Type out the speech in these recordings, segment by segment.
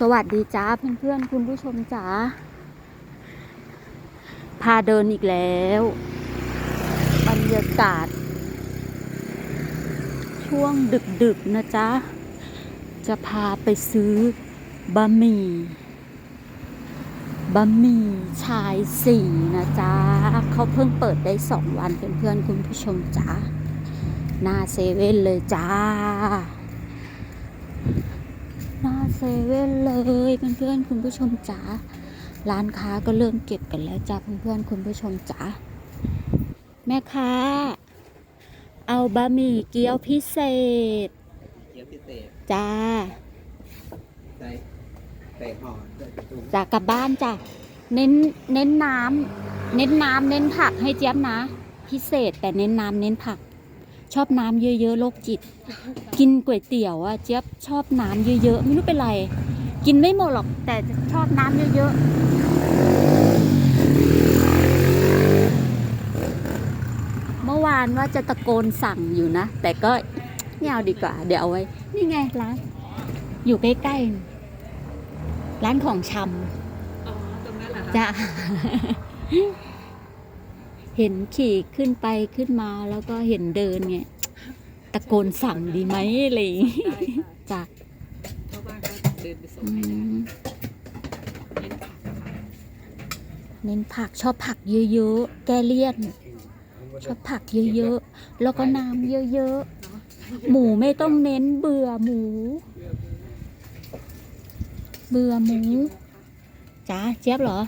สวัสดีจ้าเพื่อนๆคุณผู้ชมจ๋าพาเดินอีกแล้ว บรรยากาศ ช่วงดึกๆนะจ๊ะ จะพาไปซื้อบะหมี่บะหมี่ชายสี่นะจ๊ะเขาเพิ่งเปิดได้สองวันเพื่อนๆคุณผู้ชมจ๋าหน้าเซเว่นเลยจ้าหน้า เซเว่นเลยเพื่อนๆคุณผู้ชมจ๋าร้านค้าก็เริ่มเก็บกันแล้วจ้าเพื่อนๆคุณผู้ชมจ๋าแม่ค้า เอาบะหมี่เกี๊ยวพิเศษเกี๊ยวพิเศษจ้าใส่ใส่ห่อด้วยกระตุ้งจากกลับบ้านจ้ะเน้นเน้นน้ำเน้นน้ำเน้นผักให้เจี๊ยบนะ พิเศษแต่เน้นน้ำเน้นผัก ชอบน้ำเยอะๆโรคจิต กินก๋วยเตี๋ยวอะเจี๊ยบชอบน้ำเยอะๆไม่รู้เป็นไร กินไม่หมดหรอกแต่จะชอบน้ำเยอะๆเมื่อวานว่าจะตะโกนสั่งอยู่นะ แต่ก็ไม่เอาดีกว่า เดี๋ยวเอาไว้ นี่ไงร้าน อยู่ใกล้ๆ ร้านของชำอ๋อตรงนั้นเหรอคะจ้ะ เห็นขี่ขึ้นไปขึ้นมาแล้วก็เห็นเดินไงตะโกนสั่งดีไหมอะไรอย่างงี้ได้ค่ะจ้ะเพราะว่าก็เดินไปส่งอืให้ได้มเน้นผักนะคะเน้นผักชอบผักเยอะๆแกเลี่ยน ชอบผักเยอะๆแล้วก็น้ำเยอะๆหมูไม่ต้องเน้นเบื่อหมู เบื่อหมูจ้าเจี๊ยบเหรอ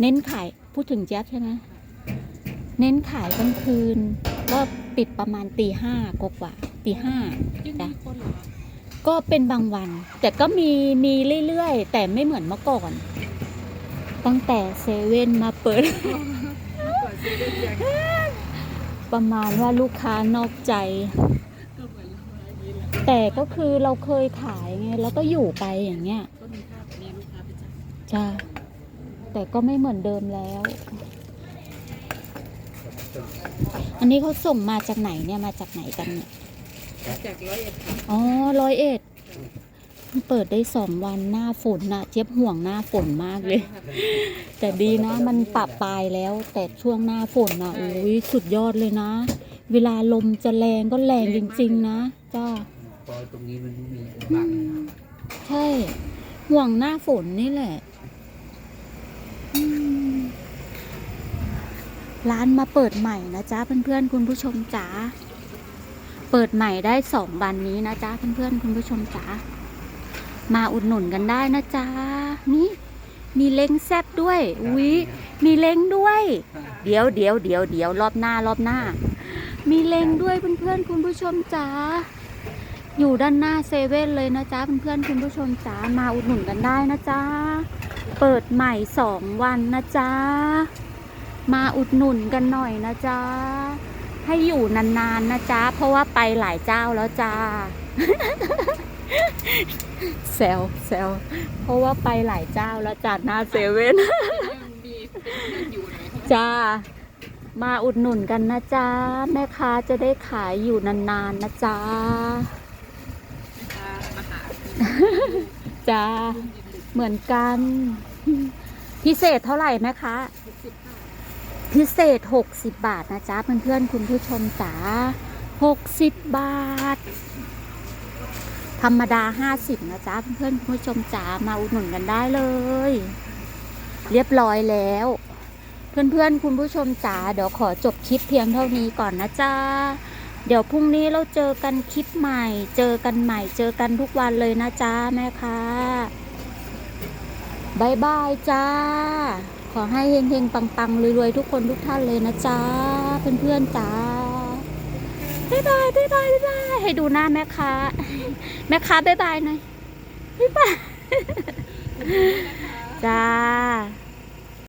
เน้นขายพูดถึงเจี๊ยบใช่ไหม เน้นขายกลางคืนก็ปิดประมาณตีห้ากว่าๆตีห้ายังมีคนเหรอคะก็เป็นบางวัน แต่ก็มีมีเรื่อยๆ แต่ไม่เหมือนเมื่อก่อน ตั้งแต่เซเว่นมาเปิดก่อนซื้อเรื่องยังประมาณว่าลูกค้านอกใจก็เหมือนเราอย่างนี้แหละแต่ก็คือเราเคยขายไงแล้วก็อยู่ไปอย่างเงี้ยก็มีภาพมีลูกค้าประจำจ้าแต่ก็ไม่เหมือนเดิมแล้ว อันนี้เขาส่งมาจากไหนเนี่ยมาจากไหนกันเนี่ยจากร้อยเอ็ดค่ะอ๋อร้อยเอ็ดเปิดได้สองวันหน้าฝนน่ะเจี๊ยบห่วงหน้าฝนมากเลย แต่ดีนะ มันปรับปลายแล้ว แต่ช่วงหน้าฝนน่ะโอ้ยสุดยอดเลยนะ เวลาลมจะแรงก็แรงจริง ๆ นะจ้าพอตรงนี้มันไม่มีบังใช่ ห่วงหน้าฝนนี่แหละอืม ร้านมาเปิดใหม่นะจ๊ะเพื่อนๆคุณผู้ชมจ๋าเปิดใหม่ได้สองวันนี้นะจ๊ะเพื่อนๆคุณผู้ชมจ๋ามาอุดหนุนกันได้นะจ๊ะนี่มีเล้งแซบด้วยอุ๊ยมีเล้งด้วย เดี๋ยวเดี๋ยวเดี๋ยวเดี๋ยวรอบหน้ารอบหน้า มีเล้งด้วยเพื่อนๆคุณผู้ชมจ๋าอยู่ด้านหน้าเซเว่นเลยนะจ๊ะเพื่อนๆคุณผู้ชมจ๋ามาอุดหนุนกันได้นะจ๊ะเปิดใหม่สองวันนะจ๊ะ มาอุดหนุนกันหน่อยนะจ๊ะ ให้อยู่นานๆนะจ๊ะ เพราะว่าไปหลายเจ้าแล้วจ้าแซวแซวเพราะว่าไปหลายเจ้าแล้วจ้ะหน้าเซเว่นจ้า มาอุดหนุนกันนะจ๊ะ แม่ค้าจะได้ขายอยู่นานๆนะจ๊ะนะคะมาจ้า เหมือนกัน พิเศษเท่าไหร่ไหมคะหกสิบค่ะ พิเศษ 60 บาทนะจ๊ะเพื่อนๆคุณผู้ชมจ๋า60 บาท ธรรมดา 50 นะจ๊ะเพื่อนๆคุณผู้ชมจ๋ามาอุดหนุนกันได้เลย เรียบร้อยแล้ว เพื่อนๆคุณผู้ชมจ๋าเดี๋ยวขอจบคลิปเพียงเท่านี้ก่อนนะจ๊ะเดี๋ยวพรุ่งนี้เราเจอกันคลิปใหม่ เจอกันใหม่ เจอกันทุกวันเลยนะจ๊ะแม่ค้าบายบายจ้า ขอให้เฮงๆ ปังๆรวยๆ ทุกคนทุกท่านเลยนะจ๊ะเพื่อนๆจ้าบ๊ายบายบ๊ายบายบ๊ายบายให้ดูหน้าแม่ค้า แม่ค้าบ๊ายบายหน่อยบ๊ายบายจ้า